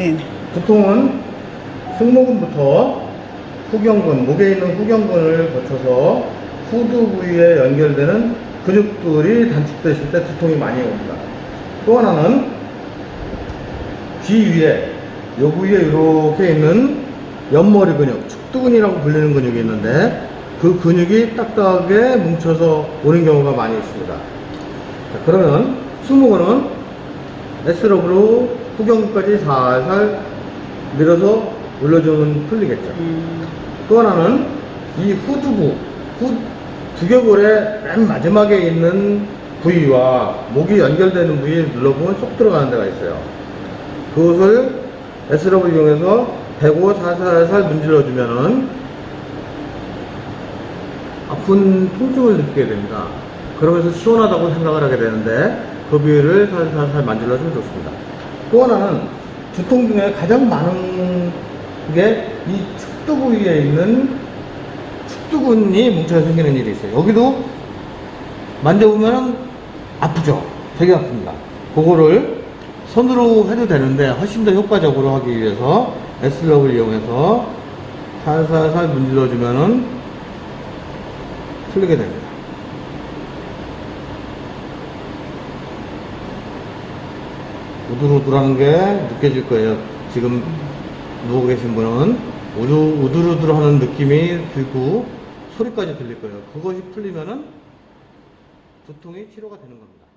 네. 두통은 승모근부터 후경근, 목에 있는 후경근을 거쳐서 후두 부위에 연결되는 근육들이 단축됐을 때 두통이 많이 옵니다. 또 하나는 귀 위에, 요 부위에 이렇게 있는 옆머리 근육, 축두근이라고 불리는 근육이 있는데 그 근육이 딱딱하게 뭉쳐서 오는 경우가 많이 있습니다. 자, 그러면 승모근은 S럽으로 후경근까지 살살 밀어서 올려주면 풀리겠죠. 음, 또 하나는 이 후두부, 후, 두개골의 맨 마지막에 있는 부위와 목이 연결되는 부위에 눌러보면 쏙 들어가는 데가 있어요. 그것을 S럽을 이용해서 배고 살살살 문질러주면은 아픈 통증을 느끼게 됩니다. 그러면서 시원하다고 생각을 하게 되는데 그 부위를 살살살 만질러주면 좋습니다. 또 하나는 두통 중에 가장 많은 게 이 축두 부위에 있는 축두근이 뭉쳐서 생기는 일이 있어요. 여기도 만져보면 아프죠? 되게 아픕니다. 그거를 손으로 해도 되는데 훨씬 더 효과적으로 하기 위해서 S럽을 이용해서 살살살 문질러주면은 풀리게 됩니다. 우두루두라는 게 느껴질 거예요. 지금 누워 계신 분은 우두, 우두루두루 하는 느낌이 들고 소리까지 들릴 거예요. 그것이 풀리면은 두통이 치료가 되는 겁니다.